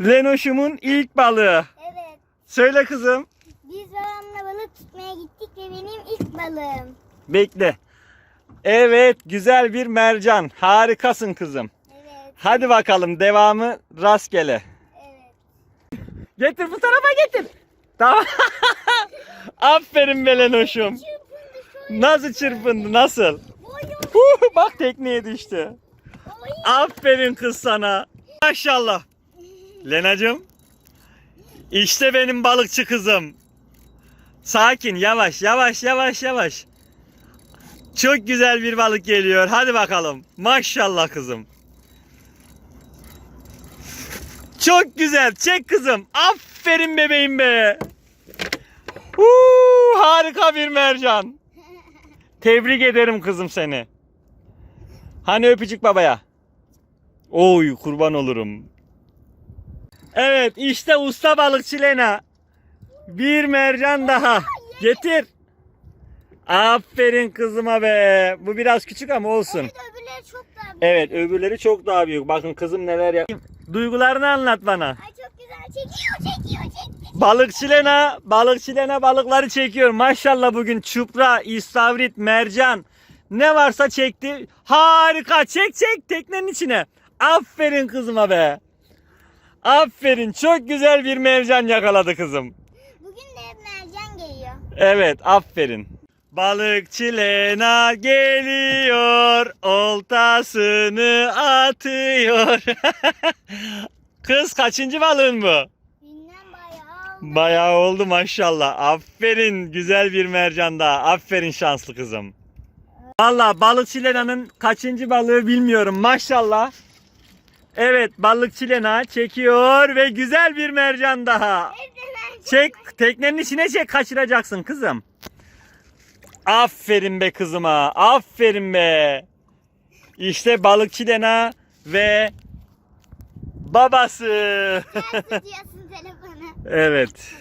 Lenoş'umun ilk balığı. Evet. Söyle kızım. Biz babamla balık tutmaya gittik ve benim ilk balığım. Bekle. Evet güzel bir mercan. Harikasın kızım. Evet. Hadi bakalım devamı rastgele. Evet. Getir bu tarafa getir. Tamam. Aferin be Lenoş'um. Nasıl çırpındı nasıl? Bak tekneye düştü. Aferin kız sana. Maşallah. Lenacığım. İşte benim balıkçı kızım. Sakin yavaş yavaş yavaş yavaş. Çok güzel bir balık geliyor. Hadi bakalım. Maşallah kızım. Çok güzel. Çek kızım. Aferin bebeğim be. Huu, harika bir mercan. Tebrik ederim kızım seni. Hani öpücük babaya? Oy kurban olurum. Evet işte usta balıkçı Lena. Bir mercan daha. Getir. Aferin kızıma be. Bu biraz küçük ama olsun. Evet öbürleri çok daha büyük. Evet öbürleri çok daha büyük. Bakın kızım neler yap. Duygularını anlat bana. Ay çok güzel çekiyor çekiyor çekiyor. Balıkçı Lena, balıkçı Lena balıkları çekiyor. Maşallah bugün çupra, istavrit, mercan ne varsa çekti. Harika. Çek çek teknenin içine. Aferin kızıma be. Aferin. Çok güzel bir mercan yakaladı kızım. Bugün de hep mercan geliyor. Evet, aferin. Balıkçı Lena geliyor, oltasını atıyor. Kız kaçıncı balığın bu? Bilmem bayağı oldu. Bayağı oldu maşallah. Aferin güzel bir mercan daha. Aferin şanslı kızım. Valla balıkçı Lena'nın kaçıncı balığı bilmiyorum maşallah. Evet balıkçı Lena çekiyor ve güzel bir mercan daha. Çek teknenin içine çek kaçıracaksın kızım. Aferin be kızıma. Aferin be. İşte balıkçı Lena ve babası. Evet.